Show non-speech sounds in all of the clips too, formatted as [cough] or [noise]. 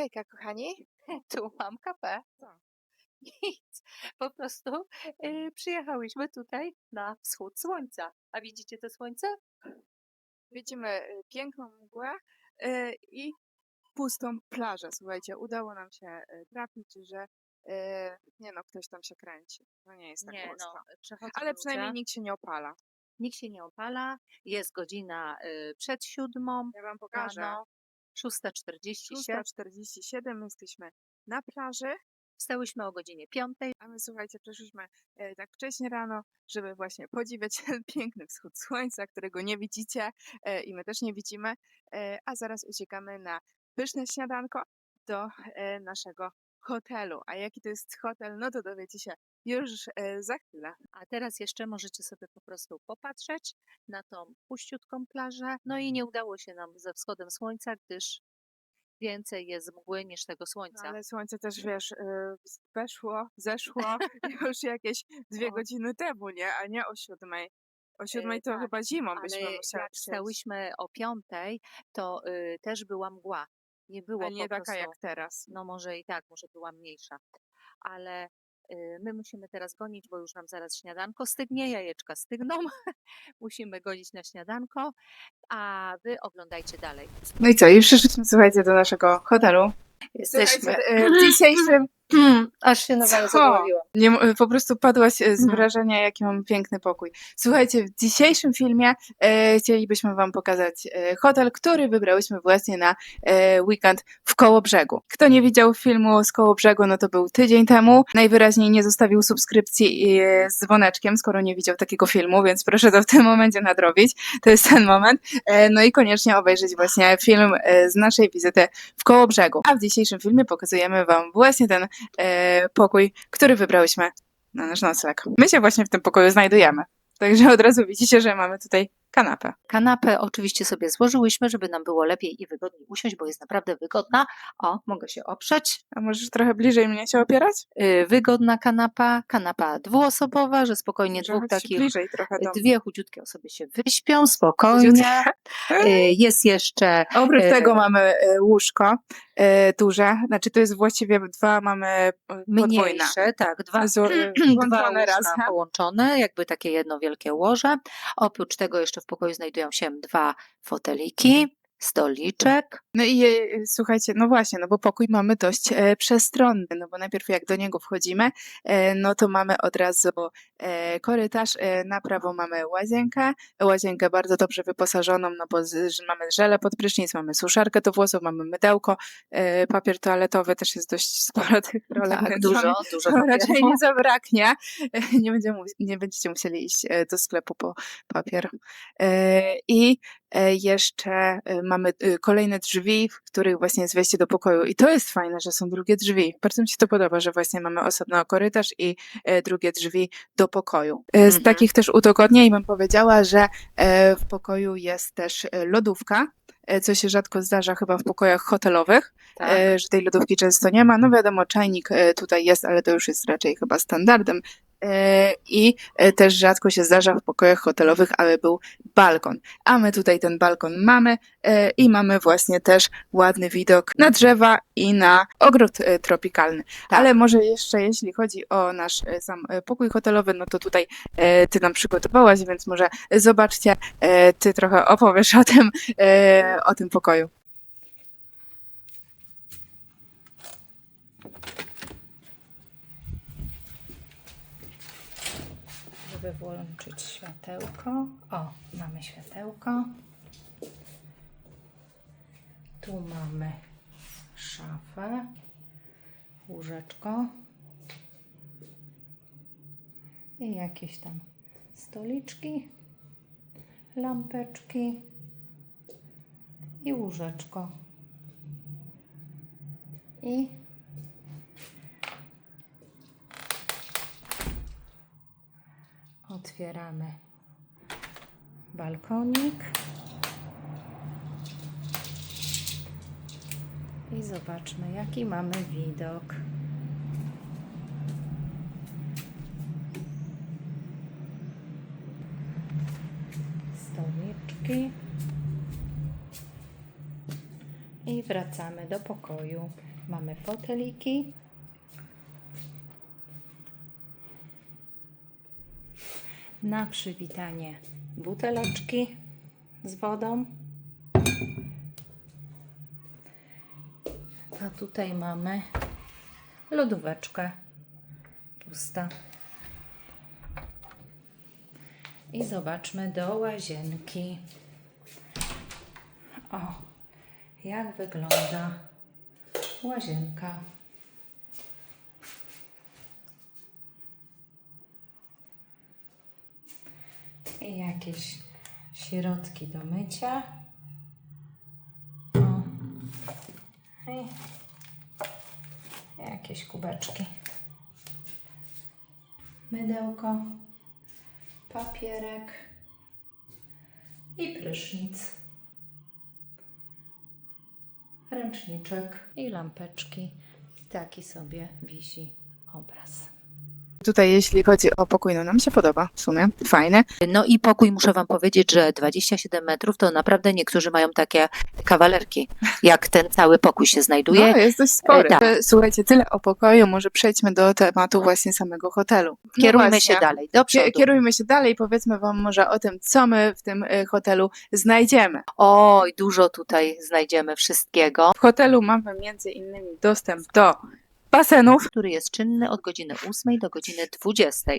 Hejka, kochani. [laughs] Tu mam kapę. Nic. Po prostu y, przyjechałyśmy tutaj na wschód słońca. A widzicie to słońce? Widzimy y, piękną mgłę y, i pustą plażę. Słuchajcie, udało nam się y, trafić, że y, nie no, ktoś tam się kręci. No nie jest tak Nie, no, przechodzą Ale przynajmniej ludzie. nikt się nie opala. Nikt się nie opala. Jest godzina y, przed siódmą Ja wam pokażę. rano. 6.47. 6.47, my jesteśmy na plaży, Wstałyśmy o godzinie 5. a my słuchajcie, przeszliśmy e, tak wcześnie rano, żeby właśnie podziwiać [laughs] ten piękny wschód słońca, którego nie widzicie e, i my też nie widzimy, e, a zaraz uciekamy na pyszne śniadanko do e, naszego hotelu. A jaki to jest hotel, no to dowiecie się już e, za chwilę. A teraz jeszcze możecie sobie po prostu popatrzeć na tą puściutką plażę. No i nie udało się nam ze wschodem słońca, gdyż więcej jest mgły niż tego No, słońca. ale słońce też, wiesz, e, weszło, zeszło [laughs] już jakieś dwie godziny temu, nie? A nie o siódmej. O siódmej to tak, chyba zimą byśmy Ale musiały jak przyjść. wstałyśmy o piątej, to y, też była mgła. Nie było A nie taka prostu, jak teraz. no może i tak, może była mniejsza. Ale my musimy teraz gonić, bo już nam zaraz śniadanko stygnie, jajeczka stygną. [laughs] musimy gonić na śniadanko, a wy oglądajcie dalej. No i co, już przyszliśmy, słuchajcie, do naszego hotelu. Jesteśmy. E, w [laughs] dzisiejszym, [clears throat] Aż się nowe zadławiłam. nie, po prostu padłaś e, z Mhm. wrażenia, jaki mam piękny pokój. Słuchajcie, w dzisiejszym filmie e, chcielibyśmy wam pokazać e, hotel, który wybrałyśmy właśnie na e, weekend w Kołobrzegu. Kto nie widział filmu z Kołobrzegu, no to był tydzień temu. Najwyraźniej nie zostawił subskrypcji e, z dzwoneczkiem, skoro nie widział takiego filmu, więc proszę to w tym momencie nadrobić. To jest ten moment. E, no i koniecznie obejrzeć właśnie film e, z naszej wizyty w Kołobrzegu. A w dzisiejszym filmie pokazujemy wam właśnie ten pokój, który wybrałyśmy na nasz nocleg. My się właśnie w tym pokoju znajdujemy. Także od razu widzicie, że mamy tutaj kanapę. Kanapę oczywiście sobie złożyłyśmy, żeby nam było lepiej i wygodniej usiąść, bo jest naprawdę wygodna. O, mogę się oprzeć. A możesz trochę bliżej mnie się opierać? Yy, wygodna kanapa, kanapa dwuosobowa, że spokojnie dwóch takich, bliżej trochę do dwie chudziutkie osoby się wyśpią spokojnie. Yy, jest jeszcze Oprócz tego mamy łóżko duże, znaczy to jest właściwie dwa mamy e, podwójne. mniejsze, tak, dwa, Z- e, [clears throat] dwa razem. połączone, jakby takie jedno wielkie łoże. Oprócz tego jeszcze w pokoju znajdują się dwa foteliki, stoliczek. No i e, słuchajcie, no właśnie, no bo pokój mamy dość e, przestronny, no bo najpierw jak do niego wchodzimy, e, no to mamy od razu korytarz, na prawo mamy łazienkę, łazienkę bardzo dobrze wyposażoną, no bo mamy żelę pod prysznic, mamy suszarkę do włosów, mamy mydełko, papier toaletowy, też jest dość sporo tych rolek, Tak, dużo, dużo to [laughs] raczej nie zabraknie. Nie, będziemy, nie będziecie musieli iść do sklepu po papier. I jeszcze e, mamy e, kolejne drzwi, w których właśnie jest wejście do pokoju. I to jest fajne, że są drugie drzwi. Bardzo mi się to podoba, że właśnie mamy osobno korytarz i e, drugie drzwi do pokoju. E, Z Mhm. takich też udogodnień bym powiedziała, że e, w pokoju jest też e, lodówka, e, co się rzadko zdarza chyba w pokojach hotelowych Tak. e, że tej lodówki często nie ma. No wiadomo, czajnik e, tutaj jest, ale to już jest raczej chyba standardem. E, I e, też rzadko się zdarza w pokojach hotelowych, aby był balkon. A my tutaj ten balkon mamy e, i mamy właśnie też ładny widok na drzewa i na ogród tropikalny. Tak. Ale może jeszcze jeśli chodzi o nasz sam pokój hotelowy, no to tutaj ty nam przygotowałaś, więc może zobaczcie, ty trochę opowiesz o tym, o tym pokoju. Żeby włączyć światełko. O, mamy światełko. Tu mamy szafę, łóżeczko i jakieś tam stoliczki, lampeczki i łóżeczko. I otwieramy balkonik i zobaczmy jaki mamy widok. Stoliczki i wracamy. Do pokoju. Mamy foteliki. Na przywitanie buteleczki z wodą. A tutaj mamy lodóweczkę pusta. I zobaczmy do łazienki. O, jak wygląda łazienka. Jakieś środki do mycia. O. I jakieś kubeczki. Mydełko, papierek i prysznic. Ręczniczek i lampeczki. Taki sobie wisi obraz. Tutaj jeśli chodzi o pokój, no nam się podoba w sumie, fajny. No i pokój, muszę Wam powiedzieć, że 27 metrów to naprawdę niektórzy mają takie kawalerki, jak ten cały pokój się znajduje. No, jest dość spory. Tak. E, Słuchajcie, tyle o pokoju, może przejdźmy do tematu właśnie samego hotelu. No Kierujmy właśnie. się dalej, do przodu. Kierujmy się dalej, powiedzmy Wam może o tym, co my w tym e, hotelu znajdziemy. Oj, dużo tutaj znajdziemy wszystkiego, W hotelu mamy między innymi dostęp do basenów, który jest czynny od godziny 8 do godziny 20.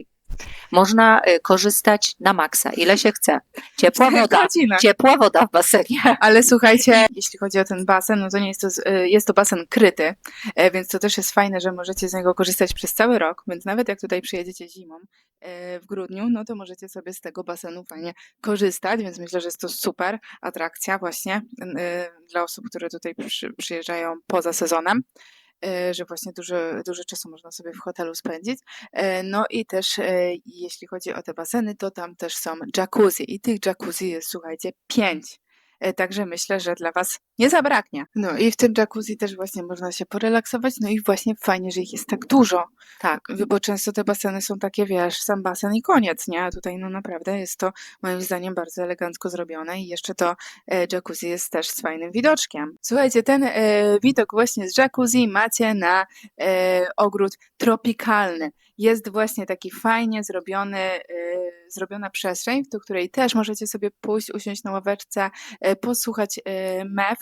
Można y, korzystać na maksa, ile się chce. Ciepła [laughs] woda, ciepła woda w basenie. [laughs] Ale słuchajcie, jeśli chodzi o ten basen, no to nie jest to, e, jest to basen kryty, e, więc to też jest fajne, że możecie z niego korzystać przez cały rok, więc nawet jak tutaj przyjedziecie zimą e, w grudniu, no to możecie sobie z tego basenu fajnie korzystać, więc myślę, że jest to super atrakcja właśnie e, dla osób, które tutaj przy, przyjeżdżają poza sezonem. E, Że właśnie dużo, dużo czasu można sobie w hotelu spędzić. E, No i też, e, jeśli chodzi o te baseny, to tam też są jacuzzi. I tych jacuzzi jest, słuchajcie, pięć. E, Także myślę, że dla Was nie zabraknie. No i w tym jacuzzi też właśnie można się porelaksować. No i właśnie fajnie, że ich jest tak dużo. Tak, Bo często te baseny są takie, wiesz, sam basen i koniec, nie? A tutaj no naprawdę jest to moim zdaniem bardzo elegancko zrobione i jeszcze to e, jacuzzi jest też z fajnym widoczkiem. Słuchajcie, ten e, widok właśnie z jacuzzi macie na e, ogród tropikalny. Jest właśnie taki fajnie zrobiony, e, zrobiona przestrzeń, do której też możecie sobie pójść, usiąść na ławeczce, e, posłuchać e, mew,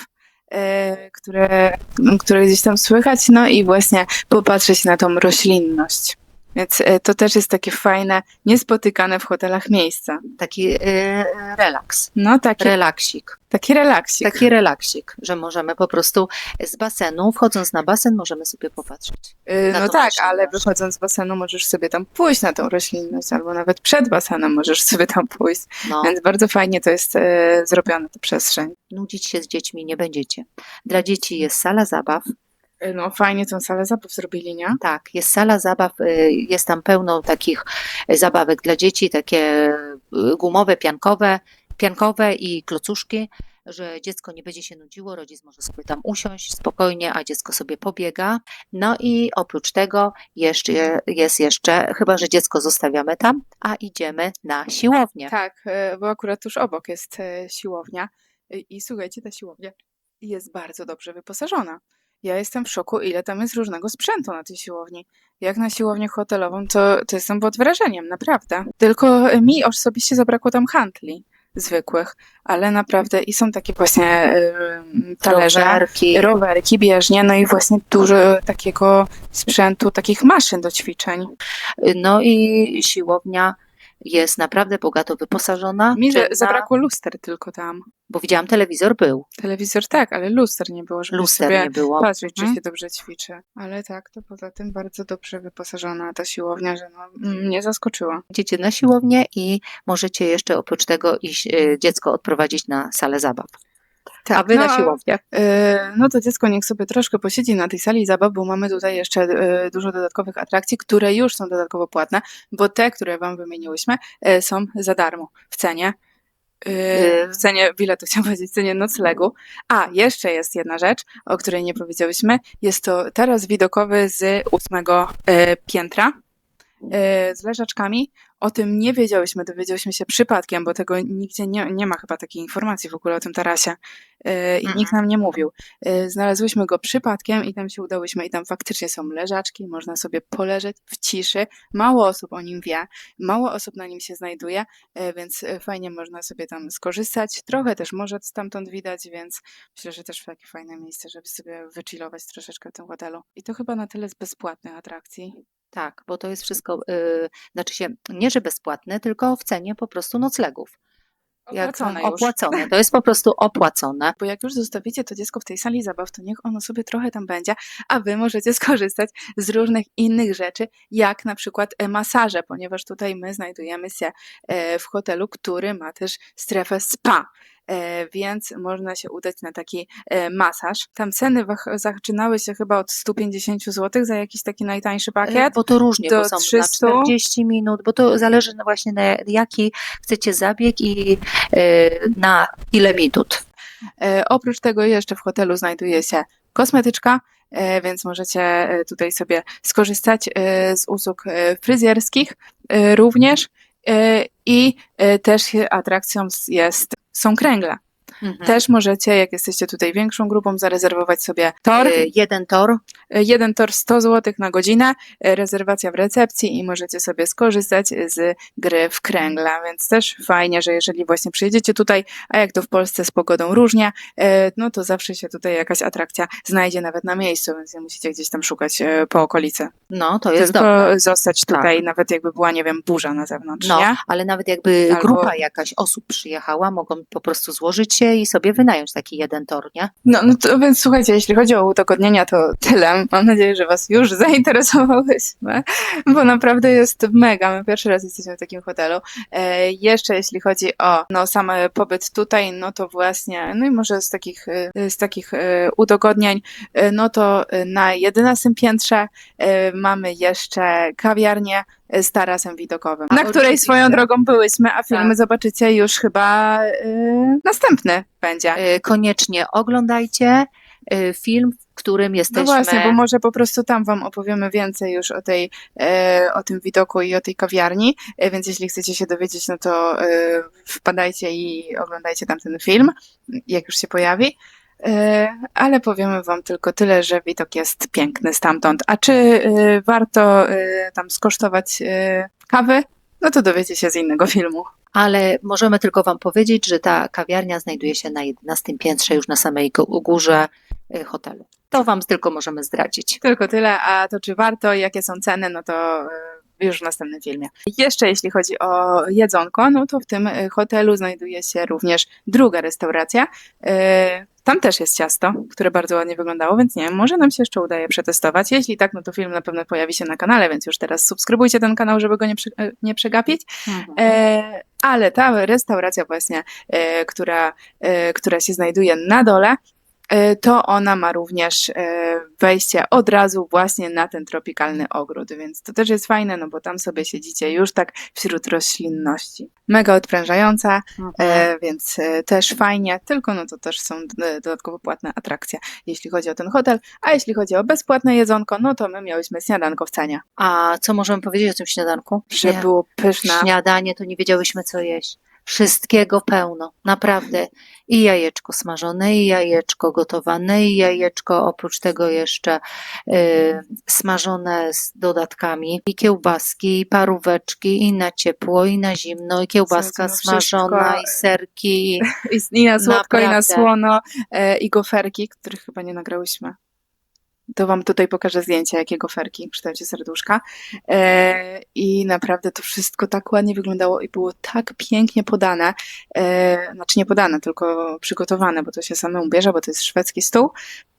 e, które, które gdzieś tam słychać, no i właśnie popatrzeć na tą roślinność. Więc e, to też jest takie fajne, niespotykane w hotelach miejsce. taki y, relaks, No taki, relaksik. taki relaksik. Taki relaksik, że możemy po prostu z basenu, wchodząc na basen, możemy sobie popatrzeć. Na No tak, roślinność. ale wychodząc z basenu możesz sobie tam pójść na tą roślinność, albo nawet przed basenem możesz sobie tam pójść. No, Więc bardzo fajnie to jest e, zrobione, ta przestrzeń. nudzić się z dziećmi nie będziecie. Dla dzieci jest sala zabaw, E, No fajnie tą salę zabaw zrobili, nie? Tak, jest sala zabaw, y, jest tam pełno takich y, zabawek dla dzieci, takie y, gumowe, piankowe, piankowe i klocuszki, że dziecko nie będzie się nudziło, rodzic może sobie tam usiąść spokojnie, a dziecko sobie pobiega. No i oprócz tego jeszcze jest jeszcze, chyba że dziecko zostawiamy tam, a idziemy na siłownię. Tak, bo akurat tuż obok jest siłownia I- i słuchajcie, ta siłownia jest bardzo dobrze wyposażona. Ja jestem w szoku, ile tam jest różnego sprzętu na tej siłowni. Jak na siłownię hotelową, to, to jestem pod wrażeniem, naprawdę. Tylko mi osobiście zabrakło tam handli zwykłych, ale naprawdę i są takie właśnie talerze, Rowerki. rowerki, bieżnie, no i właśnie dużo takiego sprzętu, takich maszyn do ćwiczeń. No i siłownia jest naprawdę bogato wyposażona. Mi czynna, zabrakło luster tylko tam. Bo widziałam, telewizor był, Telewizor tak, ale luster nie było, żeby luster sobie nie było. patrzeć, czy Mhm. się dobrze ćwiczy. Ale tak, to poza tym bardzo dobrze wyposażona ta siłownia, że no, mnie zaskoczyła. Idziecie na siłownię i możecie jeszcze oprócz tego iść, e, dziecko odprowadzić na salę zabaw. A wy no, na siłownię. e, no to dziecko niech sobie troszkę posiedzi na tej sali zabaw, bo mamy tutaj jeszcze e, dużo dodatkowych atrakcji, które już są dodatkowo płatne, bo te, które wam wymieniłyśmy, e, są za darmo w cenie. e, W cenie biletu, chciałam [laughs] powiedzieć, w cenie noclegu. A, jeszcze jest jedna rzecz, o której nie powiedziałyśmy. Jest to taras widokowy z ósmego e, piętra. E, z leżaczkami. O tym nie wiedziałyśmy, dowiedziałyśmy się przypadkiem, bo tego nigdzie nie, nie ma chyba takiej informacji w ogóle o tym tarasie e, i Mhm. nikt nam nie mówił. E, Znalazłyśmy go przypadkiem i tam się udałyśmy i tam faktycznie są leżaczki, można sobie poleżeć w ciszy. Mało osób o nim wie, mało osób na nim się znajduje, więc fajnie można sobie tam skorzystać. Trochę też może stamtąd widać, więc myślę, że też takie fajne miejsce, żeby sobie wychillować troszeczkę w tym hotelu. I to chyba na tyle z bezpłatnych atrakcji. Tak, bo to jest wszystko, y, znaczy się, nie że bezpłatne, tylko w cenie po prostu noclegów. Jak Opłacone już. opłacone. [laughs] To jest po prostu opłacone. Bo jak już zostawicie to dziecko w tej sali zabaw, to niech ono sobie trochę tam będzie, a wy możecie [laughs] skorzystać z różnych innych rzeczy, jak na przykład e, masaże, ponieważ tutaj my znajdujemy się e, w hotelu, który ma też strefę spa. E, Więc można się udać na taki e, masaż. Tam ceny zaczynały się chyba od 150 zł za jakiś taki najtańszy Y, pakiet. Bo to różnie, do bo są 300. na 40 minut, bo to zależy na właśnie na jaki chcecie zabieg i na ile minut. E, Oprócz tego jeszcze w hotelu znajduje się kosmetyczka, e, więc możecie e, tutaj sobie skorzystać e, z usług e, fryzjerskich e, również. E, I e, też atrakcją jest, są kręgle. Mhm. Też możecie, jak jesteście tutaj większą grupą, zarezerwować sobie tor. Y, jeden tor, E, Jeden tor 100 zł na godzinę, e, rezerwacja w recepcji i możecie sobie skorzystać z gry w kręgla, więc też fajnie, że jeżeli właśnie przyjedziecie tutaj, a jak to w Polsce z pogodą różnie, e, no to zawsze się tutaj jakaś atrakcja znajdzie nawet na miejscu, więc nie musicie gdzieś tam szukać e, po okolicy. no to jest Tylko dobre. zostać Tak. tutaj, nawet jakby była, nie wiem, burza na zewnątrz, No, nie? ale nawet jakby Albo- grupa jakaś osób przyjechała, mogą po prostu złożyć się i sobie wynająć taki jeden tor, nie? No, no to więc słuchajcie, jeśli chodzi o udogodnienia, to tyle. Mam nadzieję, że Was już [laughs] zainteresowałyśmy, bo naprawdę jest mega. My pierwszy raz jesteśmy w takim hotelu. E, jeszcze jeśli chodzi o no, sam pobyt tutaj, no to właśnie, no i może z takich, e, z takich e, udogodnień, e, no to na 11 piętrze mamy jeszcze kawiarnię z tarasem widokowym, A, na której swoją drogą byłyśmy, a filmy Tak. zobaczycie już chyba e, następny będzie. Y, Koniecznie oglądajcie y, film, w którym No jesteśmy. właśnie, bo może po prostu tam wam opowiemy więcej już o tej, e, o tym widoku i o tej kawiarni, więc jeśli chcecie się dowiedzieć, no to wpadajcie i oglądajcie tam ten film, jak już się pojawi. E, ale powiemy wam tylko tyle, że widok jest piękny stamtąd. A czy e, warto e, tam skosztować kawy? No to dowiecie się z innego [laughs] filmu. Ale możemy tylko Wam powiedzieć, że ta kawiarnia znajduje się na 11 piętrze, już na samej gó- górze hotelu. To Wam tylko możemy zdradzić. Tylko tyle, a to czy warto i jakie są ceny, no to już w następnym filmie. Jeszcze jeśli chodzi o jedzonko, no to w tym y, hotelu znajduje się również druga restauracja. Y, Tam też jest ciasto, które bardzo ładnie wyglądało, więc nie wiem, może nam się jeszcze udaje przetestować. Jeśli tak, no to film na pewno pojawi się na kanale, więc już teraz subskrybujcie ten kanał, żeby go nie, przy, e, nie przegapić. E, ale ta restauracja właśnie, e, która, e, która się znajduje na dole, to ona ma również e, wejście od razu właśnie na ten tropikalny ogród, więc to też jest fajne, no bo tam sobie siedzicie już tak wśród roślinności. Mega odprężająca, Mhm. e, więc e, też fajnie, tylko no to też są e, dodatkowo płatne atrakcje, jeśli chodzi o ten hotel, a jeśli chodzi o bezpłatne jedzonko, no to my miałyśmy śniadanko w cenie, A co możemy powiedzieć o tym śniadanku? że było pyszne. Śniadanie to nie wiedziałyśmy, co jeść. Wszystkiego pełno, naprawdę. I jajeczko smażone, i jajeczko gotowane, i jajeczko oprócz tego jeszcze y, smażone z dodatkami, i kiełbaski, i paróweczki, i na ciepło, i na zimno, i kiełbaska smażona, wszystko. i serki. i- [laughs] I, na słodko, i na Naprawdę. słono, e, i goferki, których chyba nie nagrałyśmy. To wam tutaj pokażę zdjęcia, jakie goferki, przytajcie serduszka. E, I naprawdę to wszystko tak ładnie wyglądało i było tak pięknie podane. E, znaczy nie podane, tylko przygotowane, bo to się samemu bierze, bo to jest szwedzki stół,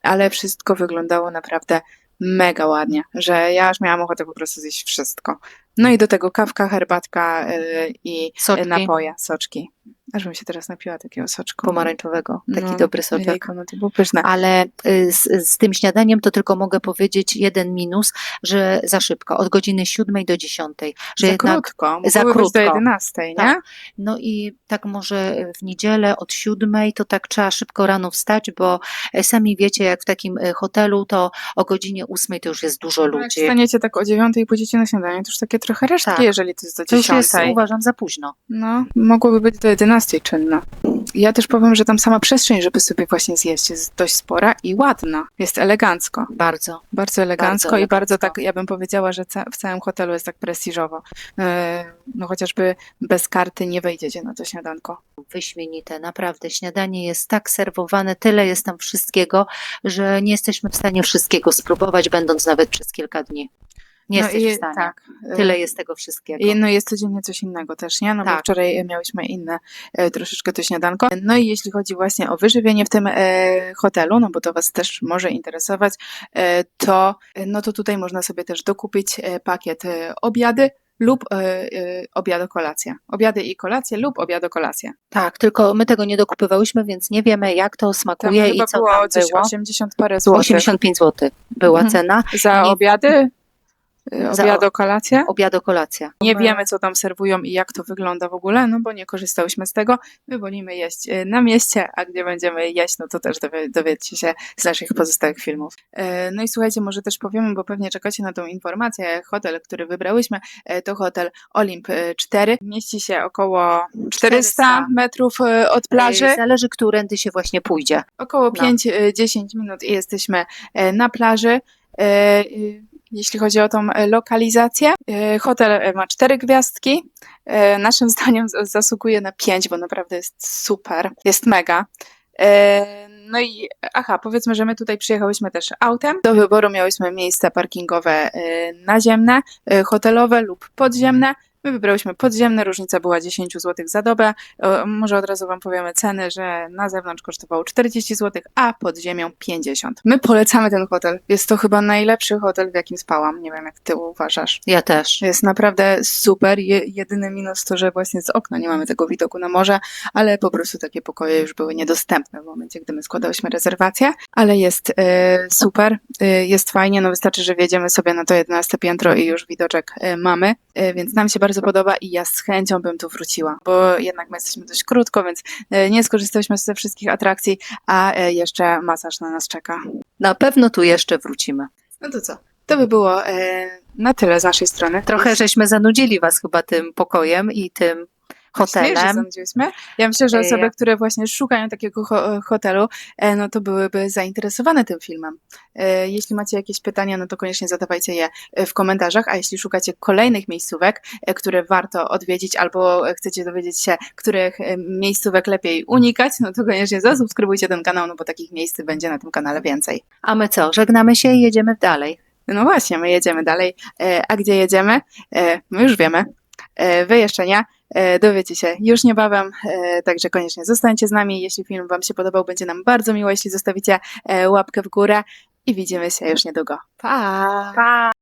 ale wszystko wyglądało naprawdę mega ładnie, że ja aż miałam ochotę po prostu zjeść wszystko. No i do tego kawka, herbatka e, i Soczki. napoje, soczki. Aż bym się teraz napiła takiego soczku. pomarańczowego. Taki No, dobry soczek. Jejku, no to było pyszne. Ale y, z, z tym śniadaniem to tylko mogę powiedzieć jeden minus, że za szybko, od godziny 7 do 10. Że za jednak, krótko. za być do krótko. 11, nie? Tak. no i tak może w niedzielę od 7 to tak trzeba szybko rano wstać, bo e, sami wiecie, jak w takim e, hotelu, to o godzinie 8 to już jest dużo No Jak ludzi. wstaniecie tak o 9 i pójdziecie na śniadanie, to już takie trochę resztki, Tak. jeżeli to jest do To już 10. jest, uważam, za późno. No, mogłoby być do 11 czynna. Ja też powiem, że tam sama przestrzeń, żeby sobie właśnie zjeść, jest dość spora i ładna. Jest elegancko. Bardzo. Bardzo elegancko Bardzo i bardzo elegancko. tak, ja bym powiedziała, że ca- w całym hotelu jest tak prestiżowo. E, No chociażby bez karty nie wejdziecie na to śniadanko. Wyśmienite, naprawdę. Śniadanie jest tak serwowane, tyle jest tam wszystkiego, że nie jesteśmy w stanie wszystkiego spróbować, będąc nawet przez kilka dni. Nie no jesteś i, w stanie. Tak. e, Tyle jest tego wszystkiego. I no jest codziennie coś innego też, nie? No bo Tak. wczoraj miałyśmy inne e, troszeczkę to śniadanko. No i jeśli chodzi właśnie o wyżywienie w tym e, hotelu, no bo to Was też może interesować, e, to, e, no to tutaj można sobie też dokupić e, pakiet e, obiady lub e, e, obiado kolacja. Obiady i kolacje lub obiado kolacja. Tak, tylko my tego nie dokupywałyśmy, więc nie wiemy, jak to smakuje i co było tam było. 80 parę złotych. 85 zł była Mhm. cena. Za Nie- obiady? Za- Obiado kolacja? Obiado, kolacja. Nie wiemy, co tam serwują i jak to wygląda w ogóle, no bo nie korzystałyśmy z tego. My wolimy jeść e, na mieście, a gdzie będziemy jeść, no to też dowie, dowiecie się z naszych pozostałych filmów. E, No i słuchajcie, może też powiemy, bo pewnie czekacie na tą informację. Hotel, który wybrałyśmy, to hotel Olimp e, 4. Mieści się około 400 400 metrów od plaży. Zależy, którędy się właśnie pójdzie. Około No. 5-10 minut i jesteśmy na plaży. Jeśli chodzi o tą e, lokalizację, e, hotel e, ma cztery gwiazdki. Naszym [laughs] zdaniem zasługuje na 5, bo naprawdę jest super, jest mega. No i aha, powiedzmy, że my tutaj przyjechałyśmy też autem. Do wyboru miałyśmy miejsca parkingowe naziemne, hotelowe lub podziemne. My wybrałyśmy podziemne, różnica była 10 zł za dobę. O, Może od razu Wam powiemy ceny, że na zewnątrz kosztowało 40 zł, a pod ziemią 50. My polecamy ten hotel. Jest to chyba najlepszy hotel, w jakim spałam. Nie wiem, jak Ty uważasz. Ja też. Jest naprawdę super. Je, jedyny minus to, że właśnie z okna nie mamy tego widoku na morze, ale po prostu takie pokoje już były niedostępne w momencie, gdy my składałyśmy rezerwację. Ale jest e, super, e, jest fajnie. No wystarczy, że wjedziemy sobie na to 11 piętro i już widoczek e, mamy, e, więc nam się bardzo podoba i ja z chęcią bym tu wróciła, bo jednak my jesteśmy dość krótko, więc e, nie skorzystałyśmy ze wszystkich atrakcji, a e, jeszcze masaż na nas czeka. Na pewno tu jeszcze wrócimy. No to co? To by było e, na tyle z naszej strony. Trochę żeśmy zanudzili was chyba tym pokojem i tym Hotelem. sądziłyśmy? Ja myślę, że osoby, ja- które właśnie szukają takiego ho- hotelu, e, no to byłyby zainteresowane tym filmem. E, Jeśli macie jakieś pytania, no to koniecznie zadawajcie je e, w komentarzach, a jeśli szukacie kolejnych miejscówek, które warto odwiedzić, albo chcecie dowiedzieć się, których miejscówek lepiej unikać, no to koniecznie zasubskrybujcie ten kanał, no bo takich miejsc będzie na tym kanale więcej. A my co? Żegnamy się i jedziemy dalej. No właśnie, my jedziemy dalej. A gdzie jedziemy? My już wiemy. Wy jeszcze nie. E, Dowiecie się już niebawem, e, także koniecznie zostańcie z nami. Jeśli film Wam się podobał, będzie nam bardzo miło, jeśli zostawicie e, łapkę w górę i widzimy się już niedługo. Pa! Pa!